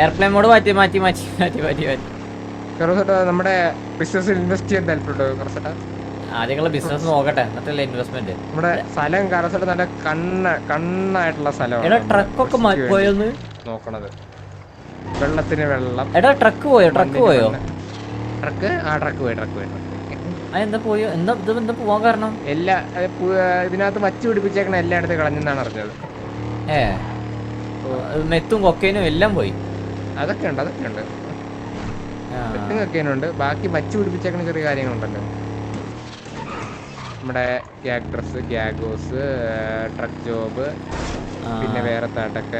Airplane mode മാറ്റി മാറ്റി മാറ്റി മാറ്റി മാറ്റി മാറ്റി. നമ്മുടെ ബിസിനസ്സിൽ ഇൻവെസ്റ്റ് ചെയ്യാൻ താല്പര്യമുണ്ടോ ആദ്യങ്ങളെ ബിസിനസ് നോക്കട്ടെ എന്നിട്ടല്ലേ ഇൻവെസ്റ്റ്മെന്റ് നമ്മുടെ സ്ഥലം കറസട്ട നല്ല കണ്ണ കണ്ണായിട്ടുള്ള എടാ സ്ഥലമാണ് ട്രക്കൊക്കെ ഒക്കെ പോയൊന്ന് നോക്കണത്. വെള്ളത്തിന് വെള്ളം. എടാ ട്രക്ക് പോയോ? ട്രക്ക് പോയോ? ട്രക്ക് ആ ട്രക്ക് പോയി ട്രക്ക് പോയി എന്താ പോയോ? എന്താ ഇത് എന്താ പോവാൻ കാരണം? എല്ലാ ഇതിനകത്ത് വച്ച് പിടിപ്പിച്ചേക്കണ എല്ലായിടത്തും കളഞ്ഞെന്നാണ് അറിഞ്ഞത്. ഏ. മെത്തും കൊക്കേനും എല്ലാം പോയി. അതൊക്കെ ഉണ്ട് അതൊക്കെ ഉണ്ട്. ഒക്കെ ഉണ്ട് ബാക്കി വച്ച് പിടിപ്പിച്ചേക്കുന്ന ചെറിയ കാര്യങ്ങളുണ്ടല്ലോ. നമ്മുടെ ഗ്യാക്ട്രസ് ഗ്യാഗോസ് ട്രക്ക് ജോബ് പിന്നെ വേറെ താട്ടൊക്കെ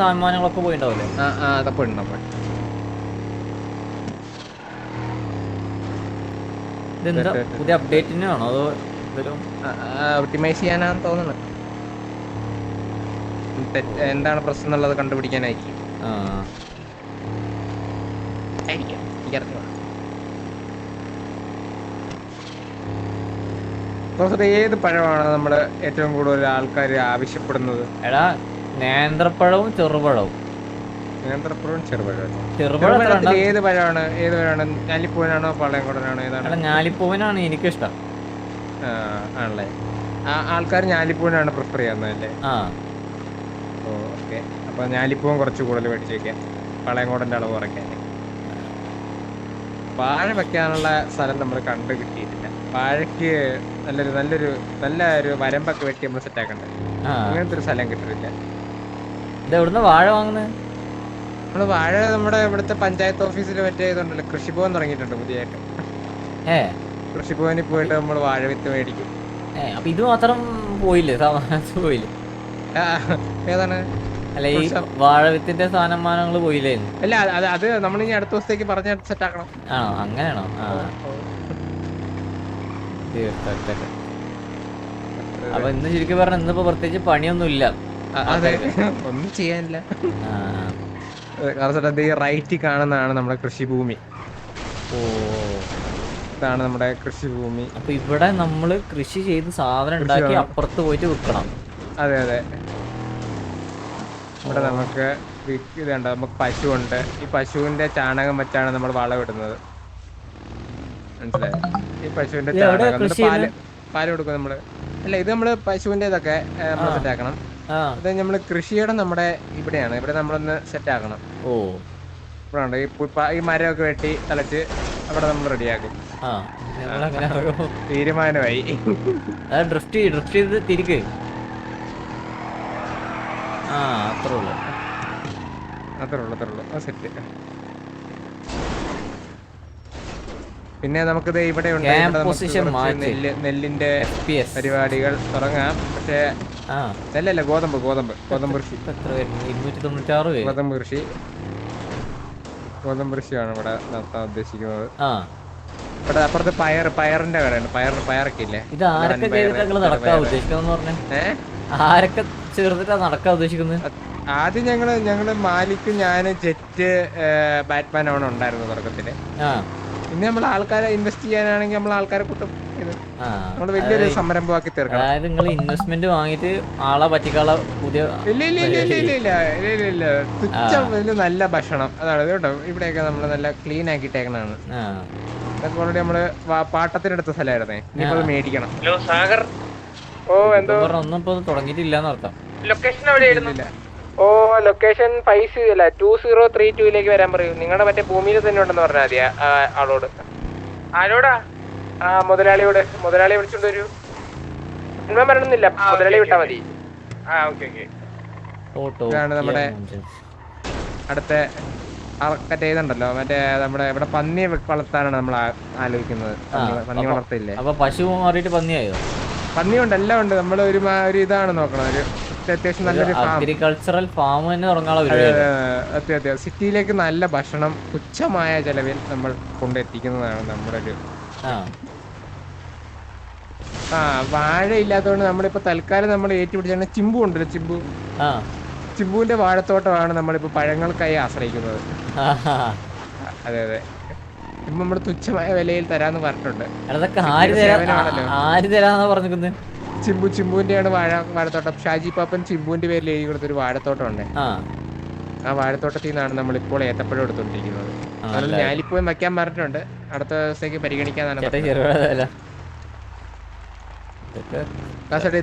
സാമാനങ്ങളൊക്കെ പോയിട്ടുണ്ടാവില്ലേ ആ അതൊക്കെ ഉണ്ട് നമ്മൾ പുതിയ അതോ ഒപ്റ്റിമൈസ് തോന്നുന്നു. എന്താണ് പ്രശ്നം എന്നുള്ളത് കണ്ടുപിടിക്കാനായിരിക്കും. ആയിരിക്കും. എനിക്കറിഞ്ഞൂടാ. പ്രൊഫസർ ഏത് പഴമാണ് നമ്മുടെ ഏറ്റവും കൂടുതൽ ആൾക്കാർ ആവശ്യപ്പെടുന്നത്? എടാ നേന്ത്രപ്പഴവും ചെറുപഴവും. നേന്ത്രപ്പഴവും ചെറുപഴവും ചെറുപഴം ഏത് പഴമാണ്? ഏത് പഴമാണ്? ഞാലിപ്പൂവനാണോ പാളയംകുടനാണോ ഏതാണ്? ഞാലിപ്പൂവനാണ് എനിക്കിഷ്ടം. ആ, ആണല്ലേ. ആൾക്കാർ ഞാലിപ്പൂവനാണ് പ്രിഫർ ചെയ്യുന്നത് അല്ലേ ആ ഓക്കെ. അപ്പൊ ഞാലിപ്പൂവൻ കുറച്ച് കൂടുതൽ മേടിച്ച് വെക്കാം. പാളയംകോടന്റെ അളവ് കുറയ്ക്കാൻ. വാഴ വെക്കാനുള്ള സ്ഥലം നമ്മൾ കണ്ടു കിട്ടിയിട്ടില്ല. വാഴയ്ക്ക് നല്ലൊരു നല്ലൊരു നല്ല ഒരു വരമ്പൊക്കെ വെട്ടി നമ്മൾ സെറ്റ് ആക്കണ്ടേ? അങ്ങനത്തെ ഒരു സ്ഥലം കിട്ടില്ല വാഴ വാങ്ങുന്നത് നമ്മൾ വാഴ നമ്മുടെ ഇവിടുത്തെ പഞ്ചായത്ത് ഓഫീസിൽ മറ്റേ ഇതുണ്ടല്ലോ കൃഷിഭവൻ തുടങ്ങിയിട്ടുണ്ട് പുതിയതായിട്ട്. കൃഷിഭവനിൽ പോയിട്ട് നമ്മൾ വാഴ വിത്ത് മേടിക്കും. അപ്പൊ ഇത് മാത്രം പോയില്ലേ? പോയില്ലേ? ഏതാണ്? അല്ല ഈ വാഴവിത്തിന്റെ സാധനമാനങ്ങൾ പോയില്ലേ? അല്ല അത് അത് നമ്മൾ ഇനി അടുത്ത ദിവസത്തേക്ക് പറഞ്ഞ സെറ്റ് ആക്കണം. ആണോ? അങ്ങനെയാണോ? അപ്പൊ ഇന്ന് ശരിക്കും പറഞ്ഞ ഇന്നിപ്പോ പ്രത്യേകിച്ച് പണിയൊന്നും ഇല്ല അതെ. ഒന്നും ചെയ്യാനില്ല. റൈറ്റ് കാരണം ഈ റൈറ്റിൽ കാണുന്നതാണ് നമ്മുടെ കൃഷിഭൂമി. ഓ. ഇതാണ് നമ്മുടെ കൃഷിഭൂമി. അപ്പൊ ഇവിടെ നമ്മൾ കൃഷി ചെയ്ത് സാധനം ഉണ്ടാക്കി അപ്പുറത്ത് പോയിട്ട് വിൽക്കണം. അതെ അതെ. ഇവിടെ നമുക്ക് ഇതുണ്ട്. നമുക്ക് പശു ഉണ്ട് ഈ പശുവിന്റെ ചാണകം വെച്ചാണ് നമ്മൾ വളമിടുന്നത് മനസ്സിലായോ? ഈ പശുവിന്റെ ചാണകം. എന്നിട്ട് പാൽ പാൽ കൊടുക്കും നമ്മൾ. അല്ല ഇത് നമ്മൾ പശുവിന്റെ ഇതൊക്കെ നമ്മൾ സെറ്റാക്കണം സെറ്റ് ആക്കണം ആ. അത് നമ്മൾ കൃഷിയുടെ നമ്മുടെ ഇവിടെയാണ്. ഇവിടെ നമ്മളൊന്ന് സെറ്റ് ആക്കണം ഓ ഇവിടെ ഉണ്ട് ഈ മരമൊക്കെ വെട്ടി തളച്ച് അവിടെ നമ്മൾ റെഡിയാക്കും. തീരുമാനമായി. ഡ്രിഫ്റ്റ് ഡ്രിഫ്റ്റ് ചെയ്ത് തിരിക്ക്. ആ അത്രേ ഉള്ളു അത്രേ ഉള്ളൂ അത്രേ ഉള്ളൂ സെറ്റ് പിന്നെ നമുക്കിത് ഇവിടെ. നെല്ല് നെല്ലിന്റെ പരിപാടികൾ തുടങ്ങാം. പക്ഷേ ആ. നെല്ലല്ല ഗോതമ്പ് ഗോതമ്പ്. ഗോതമ്പ് കൃഷി. ഗോതമ്പ് കൃഷി. ഗോതമ്പ് കൃഷിയാണ് ഇവിടെ നടത്താൻ ഉദ്ദേശിക്കുന്നത്. ആ. ഇവിടെ അപ്പുറത്ത് പയർ പയറിന്റെ കടയാണ് പയർ പയറൊക്കെ ഇല്ലേ? ഇത് ആരൊക്കെ നടക്കാൻ. ഉദ്ദേശിക്കുന്നത് ആരൊക്കെ ചേർത്തിട്ടാ നടക്കാൻ ഉദ്ദേശിക്കുന്നത്? ആദ്യം ഞങ്ങൾ ഞങ്ങൾ മാലിക്ക് ഞാൻ ജെറ്റ് ബാറ്റ്മാൻ ആണ് ഉണ്ടായിരുന്നു തുടക്കത്തിൽ. പിന്നെ നമ്മൾ ആൾക്കാരെ ഇൻവെസ്റ്റ് ചെയ്യാനാണെങ്കിൽ നമ്മൾ ആൾക്കാരെ കൂട്ടും. നമ്മൾ വലിയൊരു സംരംഭമാക്കി തീർക്കണം. അതായത് നിങ്ങൾ ഇൻവെസ്റ്റ്മെന്റ് വാങ്ങിയിട്ട് ആളെ പറ്റിക്കാളെ പുതിയ ഇല്ല ഇല്ല ഇല്ല ഇല്ല ഇല്ല ഇല്ല ഇല്ല ഇല്ല ഇല്ല. തുച്ഛം വലിയ നല്ല ഭക്ഷണം. അതാണ് കേട്ടോ. ഇവിടെയൊക്കെ നമ്മൾ നല്ല ക്ലീൻ ആക്കിയിട്ടേക്കണാണ് ഇതൊക്കെ ഓൾറെഡി നമ്മൾ പാട്ടത്തിനടുത്ത പാട്ടത്തിനെടുത്ത സ്ഥലമായിരുന്നേ. ഇനിയിപ്പോ അത് മേടിക്കണം. ഹലോ സാഗർ. ഓ എന്തോ? ഒന്നും ഇപ്പൊ തുടങ്ങിയിട്ടില്ല എന്നർത്ഥം ലൊക്കേഷൻ എവിടെയായിരുന്നു? ഓ ലൊക്കേഷൻ ഫൈവ് അല്ല ടു സീറോ ത്രീ ടൂയിലേക്ക് വരാൻ പറയൂ. നിങ്ങളുടെ മറ്റേ ഭൂമിയിൽ തന്നെ ഉണ്ടെന്ന് പറഞ്ഞാൽ മതി ആളോട്. ആരോടാ? ആ മുതലാളിയോട്. മുതലാളിയെ വിളിച്ചോണ്ട് വരൂ. സിനിമ വരണമെന്നില്ല മുതലാളി വിട്ടാ മതി. ആ ഓക്കെ ഓക്കെ. ഇതാണ് നമ്മുടെ അടുത്ത അറക്കറ്റ് ചെയ്തുണ്ടല്ലോ മറ്റേ നമ്മുടെ ഇവിടെ പന്നി വളർത്താനാണ് നമ്മൾ ആലോചിക്കുന്നത്. പന്നി- വളർത്തില്ലേ? അപ്പൊ പശു മാറിയിട്ട് പന്നിയായോ? പന്നി ഉണ്ട് എല്ലാം ഉണ്ട്. നമ്മൾ ഒരു ഒരു ഇതാണ് നോക്കണം. ഒരു അത്യാവശ്യം നല്ലൊരു ഫാം അഗ്രികൾച്ചറൽ ഫാം തന്നെ തുടങ്ങാനുള്ള സിറ്റിയിലേക്ക് നല്ല ഭക്ഷണം തുച്ഛമായ ചെലവിൽ നമ്മൾ കൊണ്ടെത്തിക്കുന്നതാണ് നമ്മുടെ ഒരു ആ. വാഴ ഇല്ലാത്തതുകൊണ്ട് നമ്മളിപ്പോ തൽക്കാലം നമ്മൾ ഏറ്റുപിടിച്ചാണ് ചിമ്പു ഉണ്ടല്ലോ ചിമ്പു. ചിമ്പുവിന്റെ വാഴത്തോട്ടമാണ് നമ്മളിപ്പോ പഴങ്ങൾക്കായി ആശ്രയിക്കുന്നത്. അതെ അതെ. ഇപ്പൊ നമ്മൾ തുച്ഛമായ വിലയിൽ തരാന്ന് പറഞ്ഞിട്ടുണ്ട്. അതൊക്കെ ആര് തരാ ആര് തരാന്നാ പറഞ്ഞിരിക്കുന്നത് ചിമ്പു ചിമ്പുവിന്റെയാണ് വാഴ വാഴത്തോട്ടം. ഷാജി പാപ്പൻ ചിമ്പുവിന്റെ പേരിൽ എഴുതി കൊടുത്തൊരു വാഴത്തോട്ടം ഉണ്ട് ആ വാഴത്തോട്ടത്തിൽ നിന്നാണ് നമ്മൾ ഇപ്പോൾ ഏത്തപ്പഴം എടുത്തോണ്ടിരിക്കുന്നത്. അതുകൊണ്ട് ഞാലിപ്പോയും വെക്കാൻ പറഞ്ഞിട്ടുണ്ട്. അടുത്ത ദിവസത്തേക്ക് പരിഗണിക്കാന്നാണ്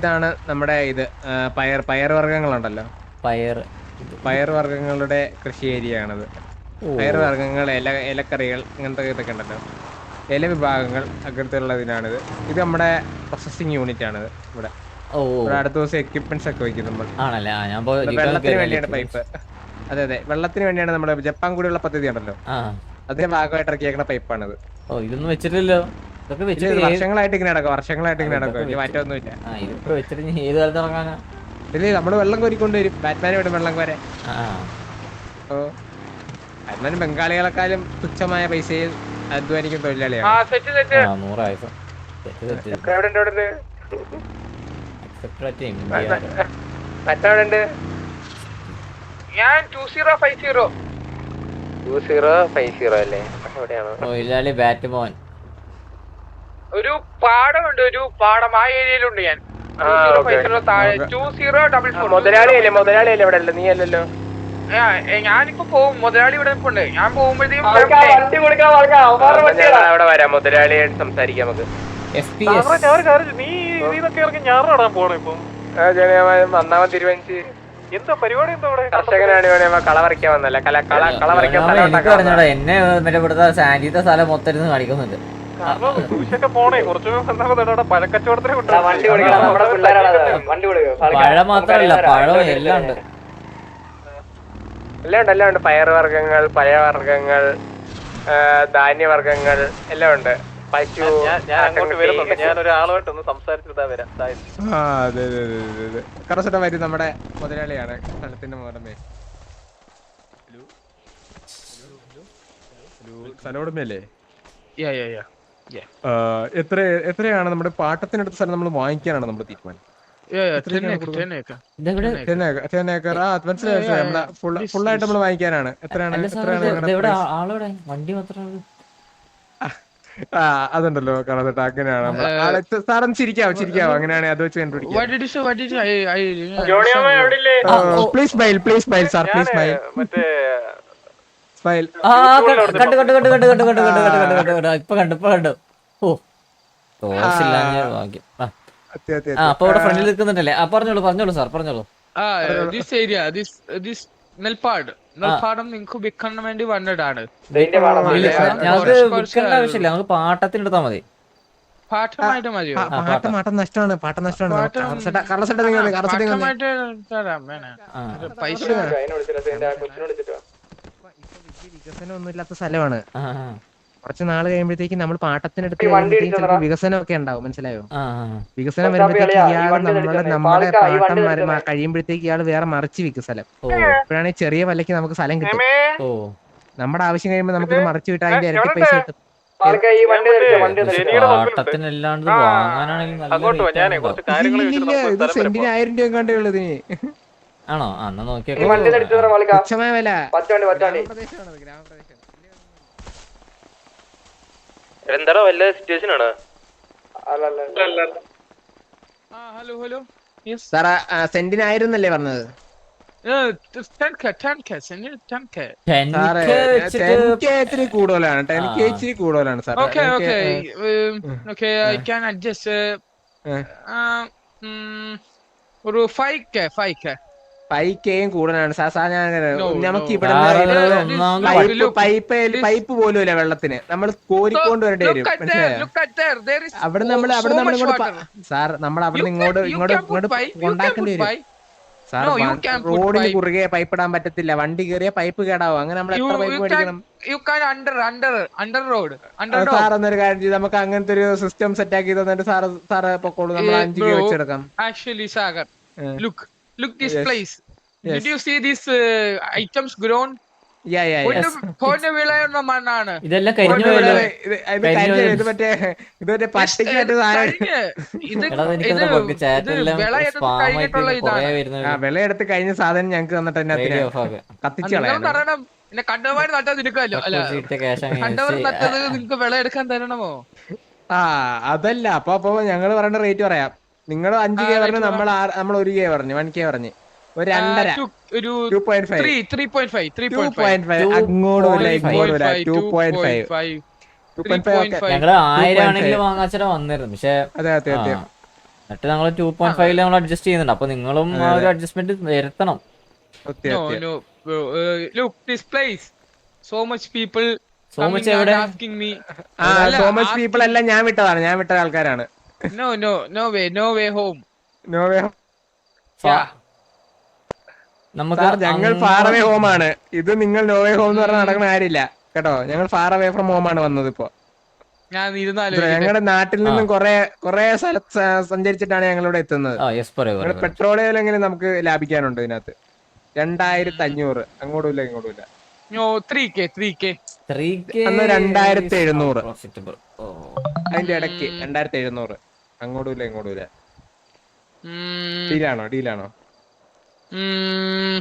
ഇതാണ് നമ്മുടെ ഇത്. പയർ പയർ വർഗങ്ങളുണ്ടല്ലോ. പയർ പയർ വർഗങ്ങളുടെ കൃഷി ഏരിയ ആണത് ഓ. പയർ വർഗങ്ങൾ ഇല ഇലക്കറികൾ അങ്ങനത്തെ ഇതൊക്കെ ഉണ്ടല്ലോ. ഇല വിഭാഗങ്ങൾ അങ്ങനത്തെയുള്ളതിനാണിത് ഇത് നമ്മുടെ പ്രോസസ്സിങ് യൂണിറ്റ് ആണിത് ഇവിടെ. ഓ അടുത്ത ദിവസം എക്യുപ്മെന്റ്സ് ഒക്കെ വെക്കും നമ്മൾ. ആണല്ലേ? ആ ഞാൻ വെള്ളത്തിന് വേണ്ടിയാണ് പൈപ്പ് അതെ അതെ. വെള്ളത്തിന് വേണ്ടിയാണ് നമ്മുടെ ജപ്പാൻ കൂടിയുള്ള പദ്ധതി ഉണ്ടല്ലോ. ആ. അതിന്റെ ഭാഗമായിട്ട് ഇറക്കിയേക്കുന്ന പൈപ്പാണിത് ഓ ഇതൊന്നും വെച്ചിട്ടില്ലല്ലോ. ഇതൊക്കെ ഇത് വെച്ചിട്ട് ഏത്- വർഷങ്ങളായിട്ട് ഇങ്ങനെ നടക്കും. വർഷങ്ങളായിട്ട് ഇങ്ങനെ നടക്കും. വലിയ മാറ്റമൊന്നുമില്ല. ആ വെച്ചിട്ട് ഇനി ഏത് കാലത്ത് ഇറങ്ങാനാ? ഇതിൽ നമ്മൾ വെള്ളം കോരിക്കൊണ്ട് വരും. ബാറ്റ്മാനെ വിടും വെള്ളം കോരെ ആ അപ്പോ ബാറ്റ്മാൻ ബംഗാളികളെക്കാളും തുച്ഛമായ പൈസയിൽ അധ്വാനിക്കും തൊഴിലാളിയാണ്. ഞാൻ two zero five zero two zero five zero അല്ലേ? തൊഴിലാളി ബാറ്റ് മോൻ ഒരു പാടമുണ്ട് ഒരു പാടം ആ ഏരിയയിലുണ്ട് ഞാൻ. ടു സീറോ ഡബിൾ ഫോർ മുതലാളിയല്ലേ മുതലാളിയല്ലേ ഇവിടെ അല്ലേ നീ അല്ലല്ലോ ഞാനിപ്പോ പോവും. മുതലാളി ഇവിടെ ഉണ്ട് ഞാൻ പോകുമ്പോഴത്തേക്കും അവിടെ നീ ഇറങ്ങി എന്നെ മെച്ചപ്പെടുത്താൻ സാൻഡിത്തെ സ്ഥലം മൊത്തം ഇരുന്ന് കാണിക്കുന്നുണ്ട്. പഴം മാത്രല്ല പഴം എല്ലാം ഉണ്ട്. എല്ലാം ഉണ്ട് എല്ലാം ഉണ്ട്. പയറുവർഗങ്ങൾ പഴവർഗങ്ങൾ ധാന്യവർഗങ്ങൾ എല്ലാം ഉണ്ട്. പശു കറസട്ട വരും. നമ്മുടെ മുതലാളിയാണ് സ്ഥലത്തിന്റെ മുതലമേ സ്ഥലോടമയല്ലേ എത്ര എത്രയാണ് നമ്മുടെ പാട്ടത്തിനടുത്ത സ്ഥലം നമ്മൾ വാങ്ങിക്കാനാണ് നമ്മുടെ തീരുമാനം ആയിട്ട് നമ്മൾ വാങ്ങിക്കാനാണ് എത്രയാണ് വണ്ടി ആ അതുണ്ടല്ലോ കാണാത്ത അങ്ങനെയാണ് സാറൊന്ന് ചിരിക്കാവോ ചിരിക്കാവോ അങ്ങനെയാണ് അത് വെച്ച് കണ്ടുപിടിക്കും പ്ലീസ് സാർ സ്മൈൽ കണ്ടു കണ്ടു കണ്ടു കണ്ടു കണ്ടു കണ്ടു കണ്ടു കണ്ടു കണ്ടു കണ്ടു കണ്ടു ഇപ്പൊ കണ്ടു ഇപ്പൊ കണ്ടു ഓ ഭാഗ്യം ആ അപ്പൊ ഇവിടെ ഫ്രണ്ടിൽ നിൽക്കുന്നുണ്ടല്ലേ? ആ പറഞ്ഞോളൂ പറഞ്ഞോളൂ സാർ പറഞ്ഞോളൂ. ആ ദിസ് ഏരിയ ദിസ് ദിസ് നെൽപ്പാട് നെൽപ്പാടം നിങ്ങൾക്ക് വിൽക്കാൻ വേണ്ടി വന്നതാണ്. ഞങ്ങൾക്ക് വിൽക്കേണ്ട ആവശ്യമില്ല. നമുക്ക് പാട്ടത്തിന് എടുത്താൽ മതി. പാട്ടമായിട്ട് മതിയോ? പാട്ട നഷ്ടമാണ് പാട്ടം നഷ്ടമാണ്. പൈസ വികസനം ഒന്നും ഇല്ലാത്ത സ്ഥലമാണ്. കുറച്ച് നാൾ കഴിയുമ്പോഴത്തേക്ക് നമ്മൾ പാട്ടത്തിനെടുത്ത് കഴിയുമ്പോഴത്തേക്ക് വികസനം ഒക്കെ ഉണ്ടാവും മനസ്സിലായോ? വികസനം വരുമ്പോഴത്തേക്ക് ഇയാൾ നമ്മളെ നമ്മുടെ പാട്ടം കഴിയുമ്പോഴത്തേക്ക് ഇയാൾ വേറെ മറിച്ച് വിൽക്കും സ്ഥലം ഓ അപ്പോഴാണ് ചെറിയ വിലക്ക് നമുക്ക് സ്ഥലം കിട്ടും. ഓ. നമ്മുടെ ആവശ്യം കഴിയുമ്പോൾ നമുക്ക് മറിച്ച് വിട്ടാൽ അതിന്റെ ഇരട്ടി പൈസ കിട്ടും. പാട്ടത്തിനല്ലാണ്ട് വാങ്ങാനാണെങ്കിൽ ഇത് സെന്റിന് ആയിരം രൂപ കണ്ടേ ആണോ? അന്ന് നോക്കിയാൽ നോക്കിയാ തുച്ഛമായ വില. ഗ്രാമപ്രദേശമാണത്, ഗ്രാമപ്രദേശം. എന്താടാ വല്ല സിറ്റുവേഷൻ ആണ്? ഹലോ ഹലോ സെന്റിനായിരുന്നല്ലേ പറഞ്ഞത്? കെ ഐ ഒരു ഫൈവ് കെ ഫൈവ് കെ പൈക്കേം കൂടുതലാണ് സാസാ ഞാൻ നമുക്ക് ഇവിടെ പൈപ്പ് പൈപ്പ് പൈപ്പ് പോലുമില്ല വെള്ളത്തിന്. നമ്മൾ കോരിക്കൊണ്ട് വരേണ്ടി വരും. അവിടെ നമ്മൾ അവിടെ നമ്മൾ ഇങ്ങോട്ട് സാർ നമ്മൾ അവിടെ ഇങ്ങോട്ട് ഇങ്ങോട്ട് ഇങ്ങോട്ട് ഉണ്ടാക്കേണ്ടി വരും. സാർ റോഡിന് കുറുകെ പൈപ്പ് ഇടാൻ പറ്റത്തില്ല. വണ്ടി കയറിയ പൈപ്പ് കേടാവും. അങ്ങനെ നമ്മൾ എത്ര പൈപ്പ് മേടിക്കണം? സാർ എന്നൊരു കാര്യം ചെയ്ത്. നമുക്ക് അങ്ങനത്തെ ഒരു സിസ്റ്റം സെറ്റ് ആക്കി തന്നിട്ട് സാറ് സാറ് പൊക്കോളൂ. നമ്മൾ അഞ്ച് വെച്ചെടുക്കാം. Actually Sagar look Look this yes. place. Yes. Did you see these uh, items grown? ഇതെല്ലാം കരിഞ്ഞു വിളയെടുത്ത് കഴിഞ്ഞ സാധനം ഞങ്ങക്ക് തന്നിട്ട് കത്തിച്ചളയാം പിന്നെ കണ്ടമാര് നട്ടത് എടുക്കാമല്ലോ അല്ല കണ്ടവർ നട്ടത് നിങ്ങക്ക് വിളയെടുക്കാൻ തരണമോ? ആ അതല്ല. അപ്പൊ അപ്പൊ ഞങ്ങൾ പറയേണ്ട റേറ്റ് പറയാം. നിങ്ങൾ അഞ്ച് കെ പറഞ്ഞു നമ്മൾ നമ്മൾ ഒരു കെ പറഞ്ഞു വൺ കെ പറഞ്ഞു. ഒരു രണ്ടര. ഒരു two point five three point five three two point five അങ്ങോട്ട് ഫൈവ് ഇങ്ങോട്ട് ഇല്ല two point five five two point five ഞങ്ങൾ ആയിരം ആണെങ്കിൽ വാങ്ങാച്ചാ വന്നിരുന്നു. പക്ഷെ അതെ അതെ അതെ. എന്നിട്ട് ഞങ്ങൾ ടു പോയിന്റ് ഫൈവ് നമ്മൾ അഡ്ജസ്റ്റ് ചെയ്യുന്നുണ്ട്. അപ്പൊ നിങ്ങളും ആ ഒരു അഡ്ജസ്റ്റ്മെന്റ് വരുത്തണം. Look bro. So much this place. So much people So coming much and എവിടെ? സോ മച്ച് പീപ്പിൾ എല്ലാം ഞാൻ വിട്ടതാണ്. ഞാൻ വിട്ട ആൾക്കാരാണ്. No, no, no way, no way home. No way Yeah. നമുക്ക് ഞങ്ങൾ ഫാർ അവേ ഹോം ആണ്. ഇത് നിങ്ങൾ നോവേ ഹോം എന്ന് പറഞ്ഞാൽ നടക്കുന്ന കാര്യമില്ല. കേട്ടോ? ഞങ്ങൾ ഫാർ അവേ ഫ്രം ഹോം ആണ് വന്നത് ഇപ്പോ. ഞങ്ങളുടെ നാട്ടിൽ നിന്നും കൊറേ കൊറേ സ്ഥലത്ത് സഞ്ചരിച്ചിട്ടാണ് ഞങ്ങൾ ഇവിടെ എത്തുന്നത് പെട്രോളിയം പെട്രോളിലെങ്കിലും നമുക്ക് ലാഭിക്കാനുണ്ട് ഇതിനകത്ത്. രണ്ടായിരത്തി അഞ്ഞൂറ് അങ്ങോട്ടും ഇല്ല ഇങ്ങോട്ടും ഇല്ല No, 3k, 3k. ത്രീ അന്ന് രണ്ടായിരത്തി എഴുന്നൂറ്. അതിന്റെ ഇടയ്ക്ക് രണ്ടായിരത്തി എഴുന്നൂറ്. അങ്ങോട്ടും ഇല്ല ഇങ്ങോട്ടും ഇല്ല Mm, ഡീലാണോ ഡീലാണോ mm.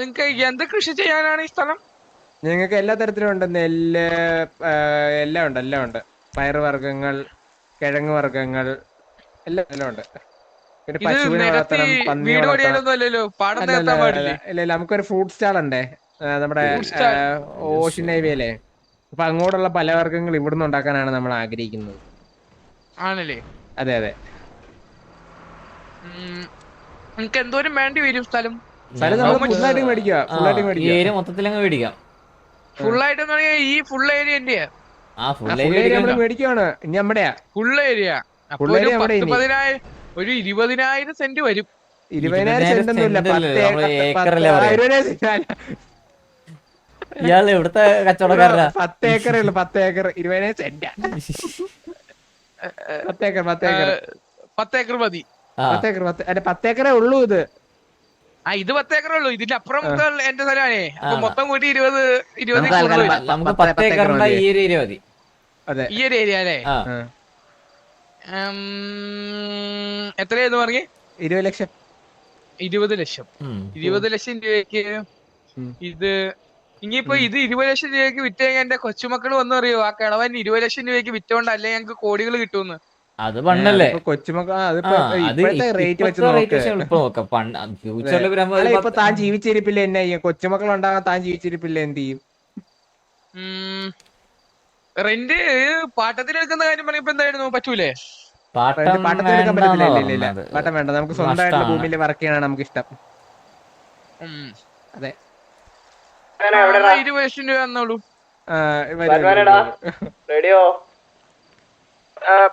നിങ്ങക്ക് എന്ത് കൃഷി ചെയ്യാനാണ് ഈ സ്ഥലം ഞങ്ങൾക്ക് എല്ലാ തരത്തിലും ഉണ്ട് നെല്ല് എല്ലാം ഉണ്ട് എല്ലാം ഉണ്ട് പയറുവർഗങ്ങൾ കിഴങ്ങ് വർഗങ്ങൾ എല്ലാം എല്ലാം ഉണ്ട് പിന്നെ പശുവിനെ വളർത്തണം പന്നി അല്ല, അല്ല, അല്ല, ഇല്ല ഇല്ല നമുക്കൊരു ഫ്രൂട്ട് സ്റ്റാൾ ഉണ്ടേ നമ്മുടെ ഓഷൻ ഹൈവേ ഓഷ്യൻ ഹൈവേയിലെ അപ്പൊ അങ്ങോട്ടുള്ള പല വർഗങ്ങൾ ഇവിടുന്ന് ഉണ്ടാക്കാനാണ് നമ്മൾ ആഗ്രഹിക്കുന്നത് ആണല്ലേ? അതെ അതെ. നിനക്ക് എന്തോരം വേണ്ടി വരും സ്ഥലം? മൊത്തത്തിൽ അങ്ങ് മേടിക്കാം. ഫുൾ ആയിട്ട് ഈ ഫുൾ ഏരിയ എന്റെയാ ഫുൾ ഏരിയ ഒരു ഇരുപതിനായിരം സെന്റ് വരും. ഏക്കർ-. ഇയാൾ ഇവിടുത്തെ കച്ചവടക്കാരനാ. പത്ത് ഏക്കറേ ഉള്ളു പത്ത് ഏക്കർ ഇരുപതിനായിരം സെന്റ്. പത്ത് ഏക്കർ പത്തേക്കർ മതി. പത്തേക്കർ പത്ത് ഏക്കർ അല്ല പത്ത് ഉള്ളൂ ഇത്. ആ ഇത് പത്തേക്കറേ ഉള്ളൂ. ഇതിന്റെ അപ്പുറം മൊത്തം എന്റെ സ്ഥലമാണേ. അപ്പൊ. മൊത്തം കൂട്ടി ഇരുപത് ഇരുപത് നമുക്ക് ഈ ഒരു ഏരിയ മതി. അതെ. ഈ ഒരു ഏരിയ അല്ലേ? എത്രയായിരുന്നു പറഞ്ഞേ? ഇരുപത് ലക്ഷം. ഇരുപത് ലക്ഷം. ഇരുപത് ലക്ഷം രൂപയ്ക്ക് ഇത് ഇനിയിപ്പോ ഇത് ഇരുപത് ലക്ഷം രൂപയ്ക്ക് വിറ്റ് കഴിഞ്ഞാൽ എന്റെ കൊച്ചുമക്കൾ വന്നു അറിയോ ആ കിളവൻ ഇരുപത് ലക്ഷം രൂപയ്ക്ക് വിറ്റോണ്ട് അല്ലെ ഞങ്ങക്ക് കോടികൾ കിട്ടുമെന്ന് അത് പണ്ടല്ലേ? ഫ്യൂച്ചറിൽ അല്ല? ഇപ്പൊ താൻ ജീവിച്ചിരിപ്പില്ല എന്നെ? ചെയ്യും കൊച്ചുമക്കൾ ഉണ്ടാകാൻ താൻ ജീവിച്ചിരിപ്പില്ല? എന്ത് ചെയ്യും? റെന്റ് പാട്ടത്തിന് എടുക്കുന്ന കാര്യം പറയുമ്പോ എന്തായിരുന്നു? പറ്റൂലേ? പാട്ടം പാട്ടത്തിന് എടുക്കാൻ പറ്റത്തില്ല. ഇല്ല ഇല്ല ഇല്ല. പാട്ടം വേണ്ട. നമുക്ക് സ്വന്തമായിട്ടുള്ള ഭൂമിയിൽ വർക്ക് ചെയ്യാനാണ് നമുക്ക് ഇഷ്ടം. അതെ. ഇരുപത് ലക്ഷം രൂപ തന്നോളൂ. റെഡിയോ?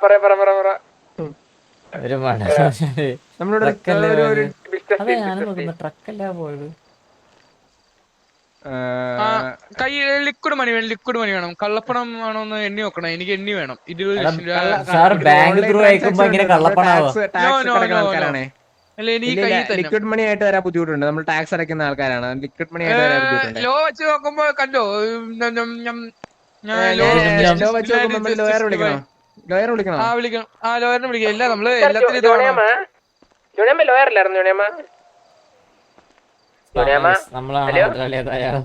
പറ പറ പറ പറ. ഒരു ട്രക്കല്ല പോയത്? കൈ ലിക്വിഡ് മണി വേണം ലിക്വിഡ് മണി വേണം. കള്ളപ്പണം വേണമെന്ന് എണ്ണി നോക്കണം. എനിക്ക് എണ്ണി വേണം. ഇരുപത് ലക്ഷം രൂപ ലിക്വിഡ് മണി ആയിട്ട് വരാൻ ബുദ്ധിമുട്ടുണ്ട്. നമ്മൾ ടാക്സ് അടയ്ക്കുന്ന ആൾക്കാരാണ്. ലിക്വിഡ് മണി ആയിട്ട് വരാൻ ബുദ്ധിമുട്ടുണ്ട്. ലോ വെച്ച് നോക്കുമ്പോ കണ്ടോ ലോ- വെച്ച് നോക്കുമ്പോ ലോയർ വിളിക്കണം? ലോയർ വിളിക്കണം? ആ വിളിക്കണം. ആ ലോയറിനെ വിളിക്കാം. എല്ലാം നമ്മൾ എല്ലാത്തിനും ജോണിയമ്മ ലോയർ അല്ലായിരുന്നു ജോണിയമ്മ? നമ്മളാണ് മുതലാളിയത് അയാൾ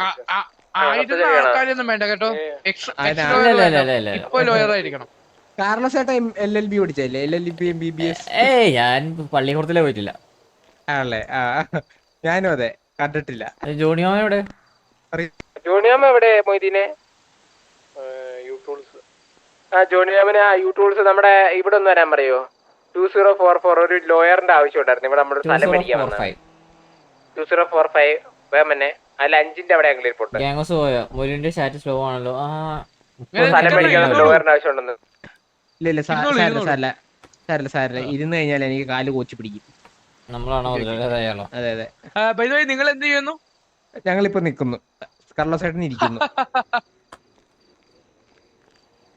ആ, ആ, ആയിരുന്ന ആൾക്കാരൊന്നും വേണ്ട കേട്ടോ. ഇല്ല, ഇല്ല, ഇല്ല. ഇല്ല, ഇല്ല. ഇപ്പൊ ലോയർ ആയിരിക്കണം. കാർലോസ് ഏട്ടാ L L B പഠിച്ചല്ലേ L L B M B B S ഏ ഞാൻ പള്ളിക്കൂടത്തിലേ പോയിട്ടില്ല. ആണല്ലേ? ആ ഞാനും അതെ. കണ്ടിട്ടില്ല. അത് ജോണിയോ എവിടെ? ജോണിയാമ്മ എവിടെ മൊയ്തീനെ? ആ ജോണിയാമിന് ആ യു ടൂൾസ് നമ്മുടെ ഇവിടെ ഒന്ന് വരാൻ പറയോ? ടു സീറോ ഫോർ ഫോർ ഒരു ലോയറിന്റെ ആവശ്യം ഉണ്ടായിരുന്നു. ഇവിടെ നമ്മുടെ സ്ഥലം മേടിക്കാൻ വന്നത് ടു സീറോ ഫോർ ഫൈവ് വേമന്നെ അതിൽ അഞ്ചിന്റെ അവിടെ ഞങ്ങൾ റിപ്പോർട്ട് ഗ്യാങ്സ് പോയോ? ചാറ്റ് സ്ലോ ആണല്ലോ. സ്ഥലം മേടിക്കാൻ ലോയറിന്റെ ആവശ്യം ഉണ്ടെന്ന്. ഇല്ല ഇല്ല സാരല്ല സാരല്ല സാരല്ല. സാരില്ല. ഇരുന്ന് കഴിഞ്ഞാൽ എനിക്ക് കാൽ കോച്ചി പിടിക്കും. അതെ അതെ. നിങ്ങൾ എന്ത് ചെയ്യുന്നു? ഞങ്ങളിപ്പോ നിക്കുന്നു കർലോസ് ഏട്ടൻ ഇരിക്കുന്നു.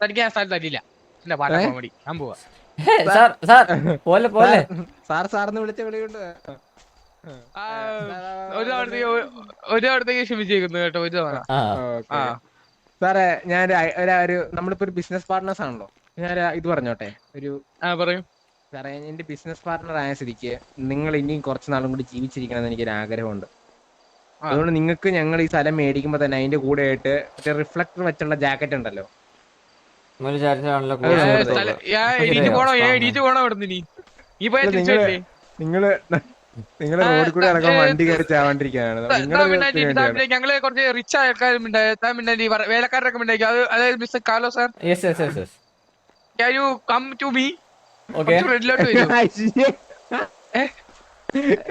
തനിക്ക് ആ സ്ഥലം തരില്ല. എന്റെ പാട്ട ഏ? കോമഡി ഞാൻ പോവാ. ഹേ, സാർ സാർ പോലെ പോലെ. സാർ സാറിന് വിളിച്ച വിളിയുണ്ട്. ആ, ഒരു തവണത്തേക്ക് ഒരു തവണത്തേക്ക് ക്ഷമിച്ചേക്കുന്നു കേട്ടോ ഒരു തവണ. സാറേ ഞാൻ ഒരു- നമ്മളിപ്പോ ഒരു ബിസിനസ് പാർട്ട്നേഴ്സ് ആണല്ലോ. ഞാൻ ഇത് പറഞ്ഞോട്ടെ. ഒരു ആ പറയൂ. സാറേ എന്റെ ബിസിനസ് പാർട്ണർ ആയ സ്ഥിതിക്ക് നിങ്ങൾ ഇനിയും കുറച്ച് നാളും കൂടി ജീവിച്ചിരിക്കണം എന്ന് എനിക്കൊരു ആഗ്രഹമുണ്ട്. അതുകൊണ്ട് നിങ്ങൾക്ക് ഞങ്ങൾ ഈ സ്ഥലം മേടിക്കുമ്പോൾ തന്നെ അതിന്റെ കൂടെ ആയിട്ട് മറ്റേ റിഫ്ലക്ടർ വെച്ചുള്ള ജാക്കറ്റ് ഉണ്ടല്ലോ. നിങ്ങൾ നിങ്ങൾ റോഡിൽ കൂടെ ഇറങ്ങാൻ വണ്ടി കയറി ഞങ്ങൾ കുറച്ച് റിച്ച് ആൾക്കാരും വേലക്കാരൊക്കെ അതായത് മിസ്റ്റർ കാലോ sir? Yes yes yes you come to me okay റെഡിലോട്ട് വരും.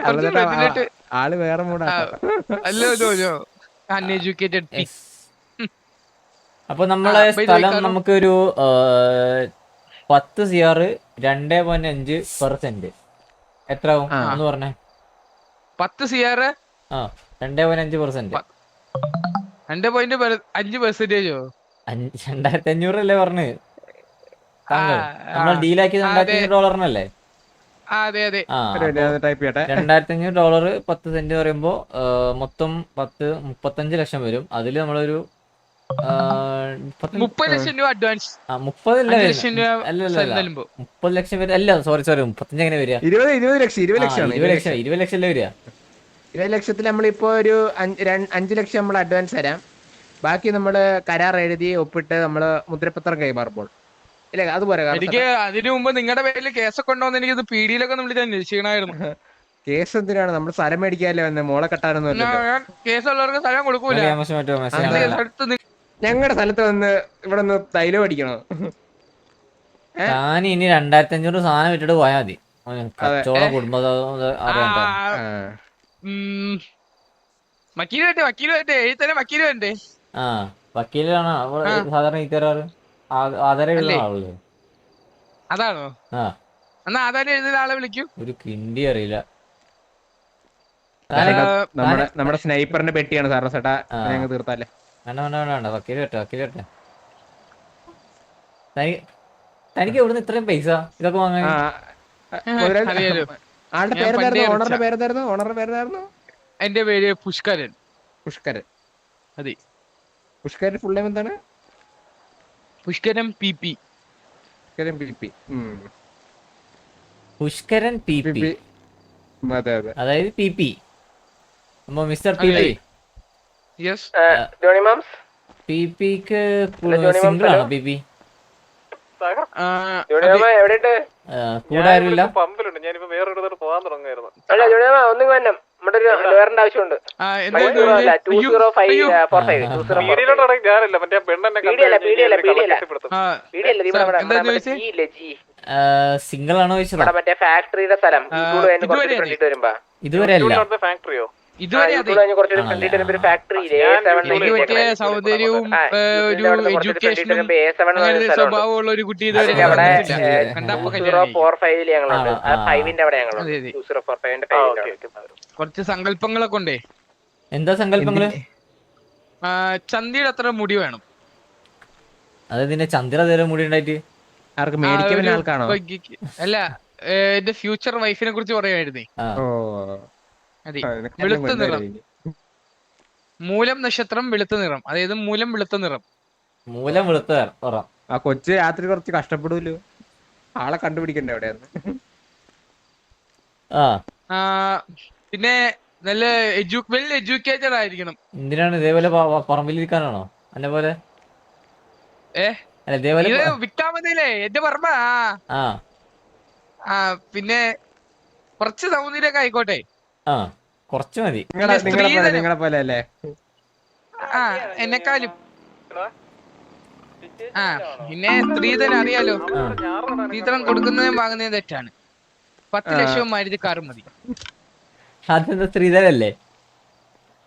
റെഡിലോട്ട് ആൾ വേറെ മൂടാ അല്ലോ അൺഎഡ്യൂക്കേറ്റഡ് അപ്പൊ നമ്മളെ സ്ഥലം നമുക്കൊരു പത്ത് സി ആർ രണ്ടേ പോയിന്റ് അഞ്ച് പെർസെന്റ് എത്ര ആവും എന്ന് പറഞ്ഞേ. പത്ത് സി ആർ ആ രണ്ടേ പോയിന്റ് അഞ്ച് പെർസെന്റ് രണ്ടേ പോയിന്റ് അഞ്ച് പെർസെന്റേജോ രണ്ടായിരത്തി അഞ്ഞൂറ് അല്ലേ പറഞ്ഞ്? താങ്കൾ. നമ്മൾ. ഡീലാക്കിയത് രണ്ടായിരത്തി. അഞ്ഞൂറ് ഡോളറിനല്ലേ? അതെ അതെ. ടൈപ്പ് ചെയ്യട്ടെ രണ്ടായിരത്തി അഞ്ഞൂറ് ഡോളർ പത്ത് സെന്റ് പറയുമ്പോ മൊത്തം പത്ത് മുപ്പത്തഞ്ച് ലക്ഷം വരും. അതിൽ നമ്മളൊരു മുപ്പത് ലക്ഷം രൂപ അഡ്വാൻസ്. ലക്ഷം മുപ്പത് വരെ അല്ല സോറി സോറി മുപ്പത്തഞ്ച് എങ്ങനെ വരിക? ഇരുപത് ഇരുപത് ലക്ഷം ഇരുപത് ലക്ഷം ഇരുപത് ലക്ഷം ഇരുപത് ലക്ഷം അല്ലേ വരിക? ഇരുപത് ലക്ഷത്തിൽ നമ്മളിപ്പോ ഒരു അഞ്ച് ലക്ഷം നമ്മൾ അഡ്വാൻസ് തരാം. ബാക്കി നമ്മൾ കരാർ എഴുതി ഒപ്പിട്ട് നമ്മൾ മുദ്രപത്രം കൈമാറുമ്പോൾ. ഇല്ല അതുപോലെ എനിക്ക് അതിനു മുമ്പ് നിങ്ങളുടെ പേരിൽ കേസൊക്കെ ഉണ്ടോന്ന് എനിക്ക് ഇത് പീഡിയിലൊക്കെ നമ്മൾ ഇത് അന്വേഷിക്കണമായിരുന്നു കേസ് എന്തിനാണ്? നമ്മൾ സ്ഥലം മേടിക്കാല്ലേ വന്നെ? മോളെ കെട്ടാനൊന്നും കേസ് ഉള്ളവർക്ക് കേസുള്ളവർക്ക് സ്ഥലം കൊടുക്കൂല. ഞങ്ങളുടെ സ്ഥലത്ത് വന്ന് ഇവിടെ നിന്ന് തൈലം അടിക്കണോ? ഞാൻ ഇനി രണ്ടായിരത്തി അഞ്ഞൂറ് സാധനം വിട്ടിട്ട് പോയാൽ മതി. കച്ചവടം കുടുംബ വക്കീലുമായിട്ട് ആ, ഉം, വക്കീൽ വേണ്ടേ? വക്കീൽ വേണ്ടേ? എഴുത്തന്നെ വക്കീൽ ആ വക്കീലാണ് സാധാരണ ഈ തരാറ്. അതാണോ? ആ. എന്നാ ആധാരം എഴുതുന്ന ആളെ വിളിക്കൂ. ഒരു കിണ്ടി അറിയില്ല. നമ്മുടെ നമ്മുടെ സ്നൈപ്പറിന്റെ പെട്ടിയാണ് സാറിന് ചേട്ടാ. ഞങ്ങൾ തീർത്താലേ. വേണ്ട വേണ്ട വേണ്ട വേണ്ട. വക്കീൽ കേട്ടോ വക്കീൽ കേട്ടെ തനിക്ക് എവിടുന്ന് ഇത്രയും പൈസ? ഇതൊക്കെ വാങ്ങാൻ ആളുടെ പേരെന്തായിരുന്നു? ഓണറുടെ. പേരെന്തായിരുന്നു? ഓണറുടെ പേരെന്തായിരുന്നു? എന്റെ പേര് പുഷ്കരൻ. പുഷ്കരൻ. അതെ. പുഷ്കരൻ ഫുൾ നെയിം എന്താണ്? Pushkaran P P. Pushkaran P P. Pushkaran P P P. P. അതെ അതെ. അതായത് പി പി. അപ്പൊ mister P. P. Yes Johnny mom's? P പിക്ക് സിംഗിൾ ആണോ പി പി? കൂടെ ആരുമില്ല? പമ്പിലുണ്ട്. ഞാനിപ്പോ വേറെ പോകാൻ തുടങ്ങായിരുന്നു നമ്മുടെ ഒരു ലോയറിന്റെ ആവശ്യമുണ്ട്. Two zero five four five two zero single ആണോ ചോദിച്ചത്? മറ്റേ ഫാക്ടറിയുടെ സ്ഥലം. ഇതുവരെ അല്ല? ഫാക്ടറിയോ ഇതുവരെ ഒരു ഫാക്ടറി ഞാൻ എനിക്ക് പറ്റിയ സൗന്ദര്യവും ഒരു എഡ്യൂക്കേഷനും സ്വഭാവമുള്ള ഒരു കുട്ടി ഇതുവരെ കുറച്ച് സങ്കല്പങ്ങളൊക്കെ ഉണ്ടേ? എന്താ സങ്കല്പങ്ങൾ ചന്തിയുടെ അത്ര മുടി വേണം. അതായത് നിന്റെ ചന്ദ്ര തരം മുടി ഉണ്ടായിട്ട്? ആർക്ക് മേടിക്കാൻ ആൾക്കാണോ? അല്ല എന്റെ ഫ്യൂച്ചർ വൈഫിനെ കുറിച്ച് പറയുമായിരുന്നേ ഓ. അതെ. വെളുത്ത നിറം. മൂലം നക്ഷത്രം വെളുത്ത നിറം. അതായത് മൂലം വെളുത്ത നിറം. മൂലം വെളുത്ത നിറം. ആ കൊച്ചു രാത്രി കുറച്ച് കഷ്ടപ്പെടൂല്ലോ ആളെ കണ്ടുപിടിക്കണ്ടേ അവിടെ പിന്നെ നല്ല വെൽ എഡ്യൂക്കേറ്റഡ് ആയിരിക്കണം. എന്തിനാണ് ഇതേപോലെ പറമ്പിൽ ഇരിക്കാനാണോ പറമ്പിലിരിക്കാനാണോ? എന്നെ പോലെ? മതിയില്ലേ എന്റെ പറമ്പ ആ. ആ പിന്നെ കുറച്ച് സൗന്ദര്യമൊക്കെ ആയിക്കോട്ടെ. ആ കുറച്ച് മതി. നിങ്ങളെ പിന്നെ പോലെ അല്ലേ? ആ എന്നെക്കാളും. ആ പിന്നെ സ്ത്രീധനം അറിയാലോ. സ്ത്രീധനം കൊടുക്കുന്നതും വാങ്ങുന്നതും തെറ്റാണ്. പത്ത്. ലക്ഷവും മാരുതി കാറും മതി. അതെന്താ സ്ത്രീധനല്ലേ?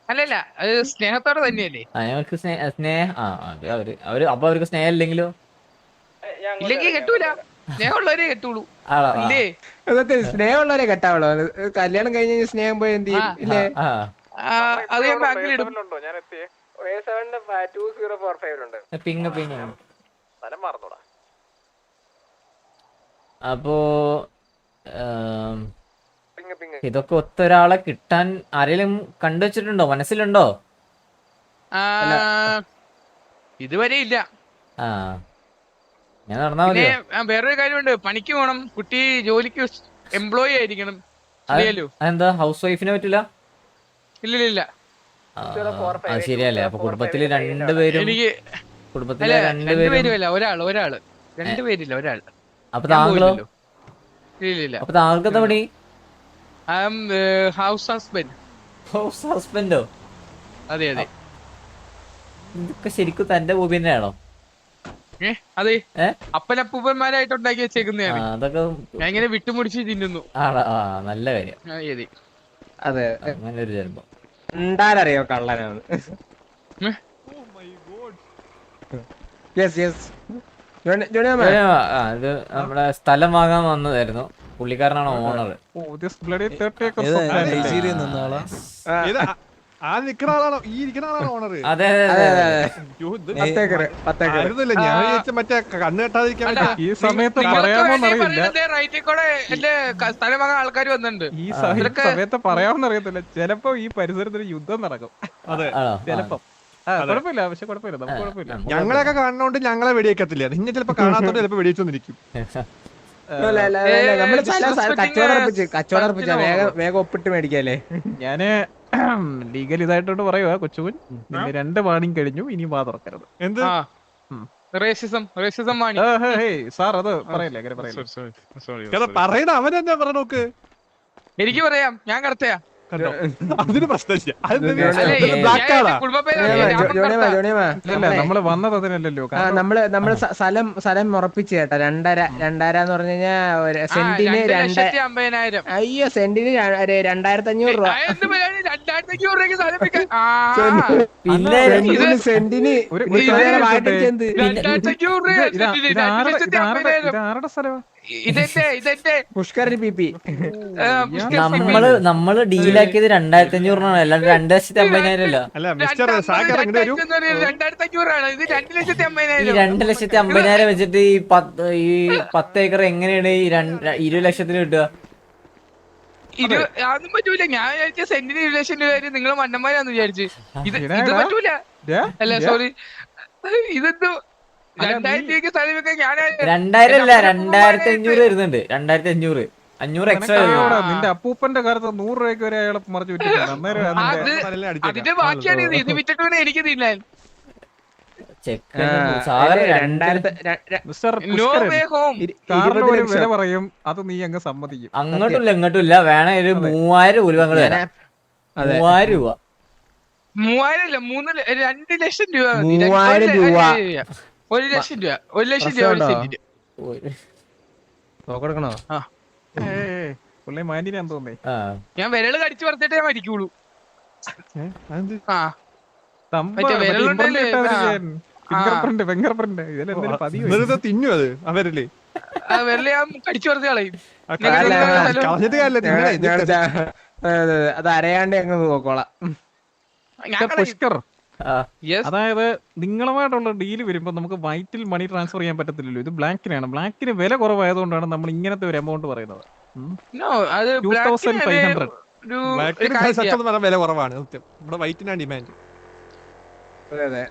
അല്ലല്ല അത് സ്നേഹത്തോടെ തന്നെയല്ലേ. ഞങ്ങൾക്ക് സ്നേഹ സ്നേഹ ആ അത് അവർ അവർ അപ്പൊ അവർക്ക് സ്നേഹം ഇല്ലെങ്കിലോ ഇല്ലെങ്കിൽ കെട്ടൂല. സ്നേഹമുള്ളവരെ കെട്ടുള്ളൂ. ആ. ഇല്ലേ? അതൊക്കെ സ്നേഹമുള്ളവരെ കെട്ടാവുള്ളൂ കല്യാണം കഴിഞ്ഞ സ്നേഹം പോയി എന്ത് ചെയ്യും. ഇല്ലേ? അത് ഞാൻ ബാക്കിലിടും അപ്പോ ഇതൊക്കെ ഒത്തൊരാളെ കിട്ടാൻ ആരെങ്കിലും കണ്ടുവച്ചിട്ടുണ്ടോ മനസ്സിലുണ്ടോ? ആ, ഇതുവരെ ഇല്ല. ആ. പിന്നെ വേറൊരു കാര്യമുണ്ട്. പണിക്ക് പോണം. കുട്ടി ജോലിക്ക് എംപ്ലോയി ആയിരിക്കണം. എന്താ അറിയാലോ എന്താ ഹൗസ് വൈഫിനെ പറ്റില്ല? ഇല്ല ഇല്ല ഇല്ല അത് ശരിയല്ലേ. അപ്പൊ കുടുംബത്തിൽ രണ്ടുപേരും എനിക്ക് കുടുംബത്തിലെ രണ്ടുപേരും ഒരാൾ ഒരാൾ ഒരാൾ രണ്ടുപേരില്ല ഒരാൾ അപ്പൊ താങ്കളോ? ഇല്ല അപ്പൊ താങ്കൾക്ക് എന്താ പണി? I am house husband house ഹസ്ബൻഡോ അതെ അതെ. ഇതൊക്കെ ശരിക്കും തന്റെ ഭൂമി തന്നെയാണോ? അതെ? അപ്പനപ്പൂപ്പന്മാരായിട്ട് ഉണ്ടാക്കി വെച്ചേക്കുന്നതാണ്. അതൊക്കെ ഞാൻ ഇങ്ങനെ വിട്ടുമുടിച്ച് തിന്നുന്നു. ആ നല്ല കാര്യം. അതെ അങ്ങനെ ഒരു ജന്മം. ഉണ്ടാലറിയോ കള്ളനാണ്? യെസ് യെസ് നമ്മുടെ സ്ഥലം വാങ്ങാൻ വന്നതായിരുന്നു. പുള്ളിക്കാരനാണ് ഓണർ നൈജീരിയ നിന്നാളാ? ആ- നിക്കണ ആളാണോ? ഈ ഇരിക്കണ ആളാണോ ഓണർ അതെ അതെ പത്തേക്കർ പത്തേക്കർ ആയിരുന്നില്ല. ഞാൻ വിചാരിച്ച മറ്റേ കണ്ണ് കെട്ടാതിരിക്കാൻ വേണ്ടി ഈ സമയത്ത് നിങ്ങൾക്ക് പറയാമോന്നറിയില്ല വേണമെങ്കിൽ റൈറ്റിൽ കൂടെ എന്റെ ക- സ്ഥലം വാങ്ങാൻ ആൾക്കാർ വന്നിട്ടുണ്ട്. ഈ സമയത്ത് പറയാമെന്നറിയത്തില്ല ചിലപ്പോ ഈ പരിസരത്തിൽ യുദ്ധം നടക്കും. അതെ. ചിലപ്പം. കുഴപ്പമില്ല പക്ഷെ കുഴപ്പമില്ല നമുക്ക് കുഴപ്പമില്ല. ഞങ്ങളെയൊക്കെ കാണുന്നോണ്ട് ഞങ്ങളെ വെടിയേക്കത്തില്ല നിന്നെ ചിലപ്പോ കാണാത്തോണ്ട് ചിലപ്പോ വെടിവെച്ചോണ്ടിരിക്കും വേഗം വേഗം ഒപ്പിട്ട് മേടിക്കല്ലേ? ഞാൻ ലീഗൽ ഇതായിട്ടോട്ട് പറയുക കൊച്ചുകുൻ. നിന്റെ രണ്ട് വാണിങ് കഴിഞ്ഞു ഇനി വാ തുറക്കരുത്. എന്ത്. റേസിസം റേസിസം സാർ അത് പറയല്ലേ പറയണ അവൻ എന്താ പറഞ്ഞോക്ക് നോക്ക്? എനിക്ക് പറയാം ഞാൻ കടത്തയാ. കണ്ടോ? അതിന് പ്രശ്നമില്ല. നമ്മളെ- വന്നത് അതിനല്ലല്ലോ. നമ്മൾ നമ്മൾ സ്ഥലം സ്ഥലം ഉറപ്പിച്ച് കേട്ടോ. രണ്ടര രണ്ടര എന്ന് പറഞ്ഞു കഴിഞ്ഞാൽ സെന്റിന് രണ്ട് രണ്ട് ലക്ഷത്തി അമ്പതിനായിരം. അയ്യോ സെന്റിന് രണ്ടായിരത്തി അഞ്ഞൂറ് രൂപ. പിന്നെ സെന്റിന് ആരുടെ- ലക്ഷത്തി നമ്മൾ നമ്മൾ ഡീലാക്കിയത് രണ്ടായിരത്തി അഞ്ഞൂറിനാണ് അല്ലാണ്ട് രണ്ട് ലക്ഷത്തി അമ്പതിനായിരം അല്ല ഈ അമ്പതിനായിരം രണ്ട് ലക്ഷത്തി അമ്പതിനായിരം. വെച്ചിട്ട് ഈ പത്ത് ഈ പത്ത് ഏക്കർ എങ്ങനെയാണ് ഈ രണ്ട് ഇരുപത് ലക്ഷത്തിന് കിട്ടുക? ഇത് അതൊന്നും പറ്റൂല. ഞാൻ വിചാരിച്ച സെന്റിന് ഇരുപത് ലക്ഷം രൂപ നിങ്ങൾ മണ്ണന്മാരാന്ന് വിചാരിച്ചു. ഇത് ഇത് പറ്റൂല. അല്ല സോറി ഇതെന്തോ രണ്ടായിരം അല്ല രണ്ടായിരത്തി അഞ്ഞൂറ് വരുന്നുണ്ട്. രണ്ടായിരത്തി അഞ്ഞൂറ് അഞ്ഞൂറ് എക്സ്ട്രാ നിന്റെ അപ്പൂപ്പന്റെ കാലത്ത് നൂറ് രൂപയ്ക്ക് വരെ അയാളെ മറിച്ച് വിറ്റിട്ടുണ്ട്. വില പറയും അത് നീ അങ്ങ് സമ്മതിക്കും. അങ്ങോട്ടും ഇല്ല ഇങ്ങോട്ടും ഇല്ല വേണേ ഒരു മൂവായിരം രൂപ അങ്ങോട്ട് തരാം. അതെ. മൂവായിരം രൂപ. മൂവായിരം അല്ല മൂന്ന് രണ്ട് ലക്ഷം രൂപ മൂവായിരം രൂപ. ഒരു ലക്ഷം രൂപ ഒരു ലക്ഷം രൂപ ഒരു സെന്റിന് നോക്കെടുക്കണോ പുള്ളി മാന്യനാന്ന് തോന്നേ ആ. ഞാൻ വിരൽ കടിച്ചു പറിച്ചിട്ടേ ഞാൻ മരിക്കുള്ളൂ ആ. മറ്റേ വിരലുണ്ടല്ലേ? തിന്നു അത് അവരല്ലേ അതെ, അതെ, അതെ. അത് അരയാണ്ട് ഞങ്ങൾ നോക്കോളാം ഞാൻ പുഷ്കർ. അതായത് നിങ്ങളുമായിട്ടുള്ള ഡീൽ വരുമ്പോൾ നമുക്ക് വൈറ്റിൽ മണി ട്രാൻസ്ഫർ ചെയ്യാൻ പറ്റത്തില്ലല്ലോ. ഇത് ബ്ലാക്കിനാണ് ബ്ലാക്കിന് വില കുറവായതുകൊണ്ടാണ് നമ്മൾ ഇങ്ങനത്തെ ഒരു എമൗണ്ട് പറയുന്നത്. No, അത് 2500. ബ്ലാക്കിന് ഒരു ബ്ലാക്കിന് ഒരു കാര്യം ചെയ്യാം. സത്യം പറഞ്ഞാൽ വില കുറവാണ്. സത്യം. നമ്മുടെ വൈറ്റിനാണ് ഡിമാൻഡ് അതെ അതെ.